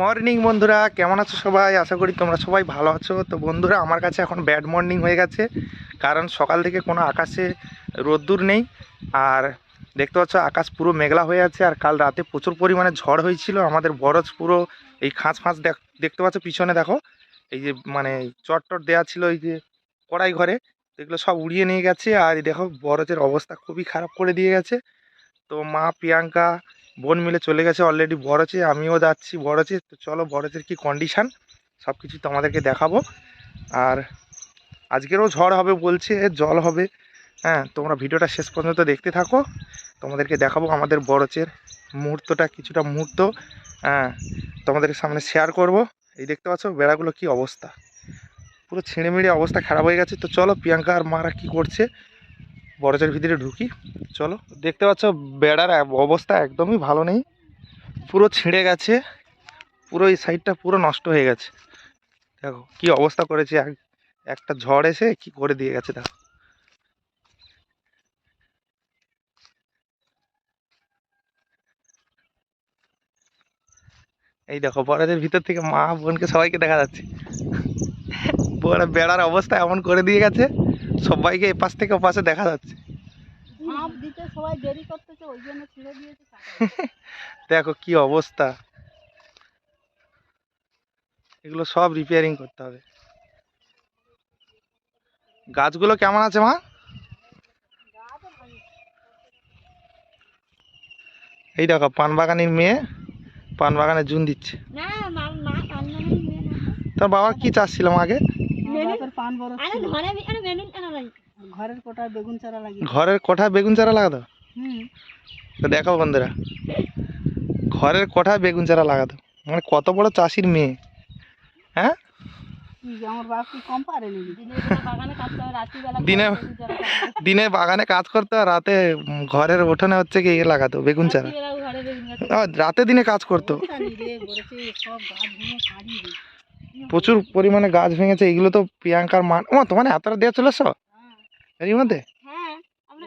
Morning বন্ধুরা, কেমন আছো সবাই? আশা করি তোমরা সবাই ভালো আছো। তো বন্ধুরা, আমার কাছে এখন ব্যাড মর্নিং হয়ে গেছে, কারণ সকাল থেকে কোনো আকাশে রোদ্দুর নেই। আর দেখতে পাচ্ছ, আকাশ পুরো মেঘলা হয়ে আছে, আর কাল রাতে প্রচুর পরিমাণে ঝড় হয়েছিল। আমাদের বরজ পুরো এই খাঁচ ফাঁচ দেখ, দেখতে পাচ্ছ পিছনে, দেখো। এই যে মানে চট টট দেওয়া ছিল এই যে কড়াই ঘরে, এগুলো সব উড়িয়ে নিয়ে গেছে। আর দেখো, বরজের অবস্থা খুবই খারাপ করে দিয়ে গেছে। তো মা প্রিয়াঙ্কা বোন মিলে চলে গেছে অলরেডি বরচে আমিও যাচ্ছি বরচে তো চলো বরচের কি কন্ডিশান সব কিছু তোমাদেরকে দেখাবো। আর আজকেরও ঝড় হবে বলছে, জল হবে। হ্যাঁ তোমরা ভিডিওটা শেষ পর্যন্ত দেখতে থাকো। তোমাদেরকে দেখাবো আমাদের বরচের মুহূর্তটা, কিছুটা মুহূর্ত। হ্যাঁ তোমাদের সামনে শেয়ার করব। এই দেখতে পাচ্ছ বেড়াগুলো কি অবস্থা। পুরো ছিঁড়ে মিড়ে অবস্থা খারাপ হয়ে গেছে। তো চলো প্রিয়াঙ্কা আর মারা কি করছে? বরচের ভিতরে ঢুকি। চলো, দেখতে পাচ্ছ বেড়ার অবস্থা একদমই ভালো নেই। পুরো ছিঁড়ে গেছে, পুরো এই সাইডটা পুরো নষ্ট হয়ে গেছে। দেখো, কি অবস্থা করেছে, এক- একটা ঝড় এসে কি করে দিয়ে গেছে, দেখো। এই দেখো বড়দের ভিতর থেকে মা বোনকে সবাইকে দেখা যাচ্ছে। বড় বেড়ার অবস্থা এমন করে দিয়ে গেছে। সবাইকে এপাশ থেকে ওপাশে দেখা যাচ্ছে। দেখো কি অবস্থা। এগুলো সব রিপেয়ারিং করতে হবে। গাছগুলো কেমন আছে মা? এই দেখো পান বাগানের মেয়ে পান বাগানে জুন দিচ্ছে। তোর বাবা কি চাচ্ছিলাম আগে? বাপের পান বড় ঘরের কোটায় বেগুন চারা লাগিয়ে ঘরের কোঠায় বেগুন চারা লাগাতো? হুম। তো দেখো বন্ধুরা। ঘরের কোঠায় বেগুন চারা লাগাতো। মানে কত বড় চাষির মেয়ে। হ্যাঁ? আমার বাপ কি কম পারে নাকি? দিনের বাগানে কাটতে রাত্রিবেলা দিনে দিনে বাগানে কাজ করতো রাতে ঘরের উঠোনে হচ্ছে কি ইয়ে লাগাতো বেগুন চারা। রাতে দিনে কাজ করতো। প্রচুর পরিমাণে গাছ ভেঙেছে এগুলো তো প্রিয়াঙ্কার মান ও তোমার এতটা দিয়ে চলেছ এর মধ্যে? হ্যাঁ আমরা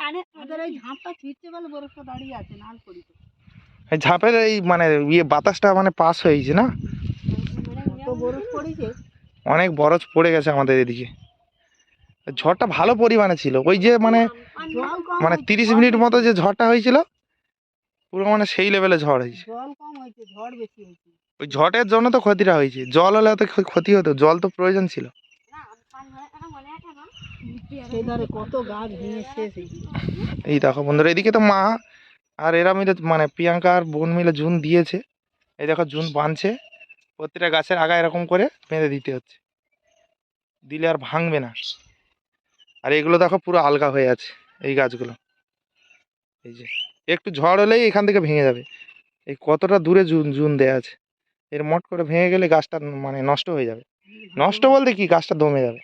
কানে আমাদের এই এই ঝাঁপের এই মানে ইয়ে বাতাসটা মানে পাস হয়েছে না? তো বরফ পড়েছে। অনেক বরফ পড়ে গেছে আমাদের এদিকে। ঝড়টা ভালো পরিমাণে ছিল। ওই যে মানে মানে তিরিশ মিনিট মতো যে ঝড়টা হয়েছিল পুরো মানে সেই লেভেলে ঝড় হয়েছে। জল কম হয়েছে ঝড় বেশি হয়েছে। ওই ঝড়ের জন্য তো ক্ষতিটা হয়েছে। জল হলে তো ক্ষতি হতো জল তো প্রয়োজন ছিল। এই দেখো বন্ধুরা এদিকে তো মা আর এরা মিলে মানে প্রিয়াঙ্কা আর বোন মিলে জুন দিয়েছে। এই দেখো জুন বাঁধছে প্রতিটা গাছের আগা এরকম করে বেঁধে দিতে হচ্ছে। দিলে আর ভাঙবে না। আর এগুলো দেখো পুরো আলগা হয়ে আছে এই গাছগুলো। এই যে। একটু ঝড় হলেই এখান থেকে ভেঙে যাবে। এই কতটা দূরে জুন জুন দেওয়া আছে। এর মট করে ভেঙে গেলে গাছটা মানে নষ্ট হয়ে যাবে। নষ্ট বলতে কি? গাছটা দমে যাবে।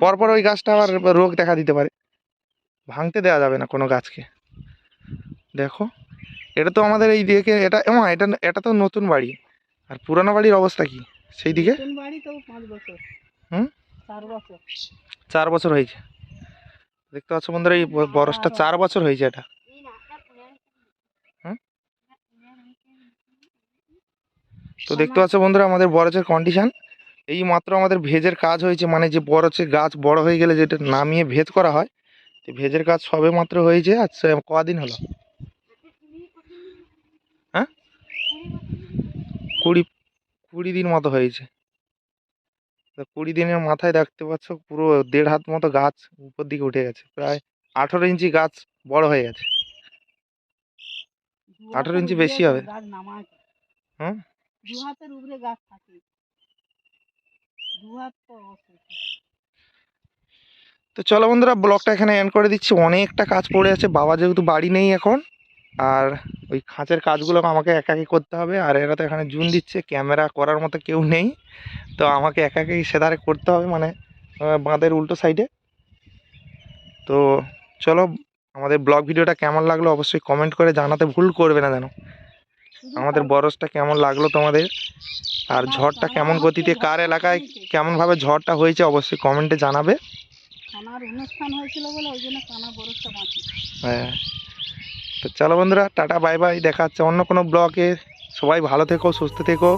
পরপর ওই গাছটা আবার রোগ দেখা দিতে পারে। ভাঙতে দেওয়া যাবে না কোনো গাছকে। দেখো এটা তো আমাদের এই দিকে এটা এমন এটা এটা তো নতুন বাড়ি। আর পুরানো বাড়ির অবস্থা কি? সেই দিকে? হুম? চার বছর হয়েছে। দেখতে পাচ্ছ বন্ধুরা, এই বরসটা চার বছর হয়েছে এটা? তো দেখতে পাচ্ছ বন্ধুরা, আমাদের বরচের কন্ডিশন এই মাত্র আমাদের ভেজের কাজ হয়েছে মানে যে বরচের গাছ বড় হয়ে গেলে যেটা নামিয়ে ভেজ করা হয়, তো ভেজের কাজ সবে মাত্র হয়েছে, আর কদিন হলো? হ্যাঁ? কুড়ি কুড়ি দিন মতো হয়েছে। কুড়ি দিনের মাথায় দেখতে পাচ্ছ পুরো দেড় হাত মতো গাছ উপর দিকে উঠে গেছে। প্রায় আঠেরো ইঞ্চি গাছ বড় হয়ে গেছে। দু 18 হাতের ইঞ্চি বেশি হবে। তো তো চলো বন্ধুরা ব্লগটা এখানে এন্ড করে দিচ্ছি। অনেকটা কাজ পড়ে আছে। বাবা যেহেতু বাড়ি নেই এখন আর ওই খাঁচের কাজগুলো আমাকে একাকি করতে হবে আর এরা তো এখানে জুন দিচ্ছে ক্যামেরা করার মতো কেউ নেই। তো আমাকে একাকি সেধারে করতে হবে মানে বাঁধের উল্টো সাইডে তো চলো আমাদের ব্লগ ভিডিওটা কেমন লাগল অবশ্যই কমেন্ট করে জানাতে ভুল করবে না যেন। আমাদের বরসটা কেমন লাগল তোমাদের? আর ঝড়টা কেমন গতিতে কার এলাকায় কেমনভাবে ঝড়টা হয়েছে অবশ্যই কমেন্টে জানাবে। হ্যাঁ। চলো বন্ধুরা, টাটা বাই বাই দেখা হচ্ছে অন্য কোনো ব্লগে সবাই ভালো থেকো, সুস্থ থেকো।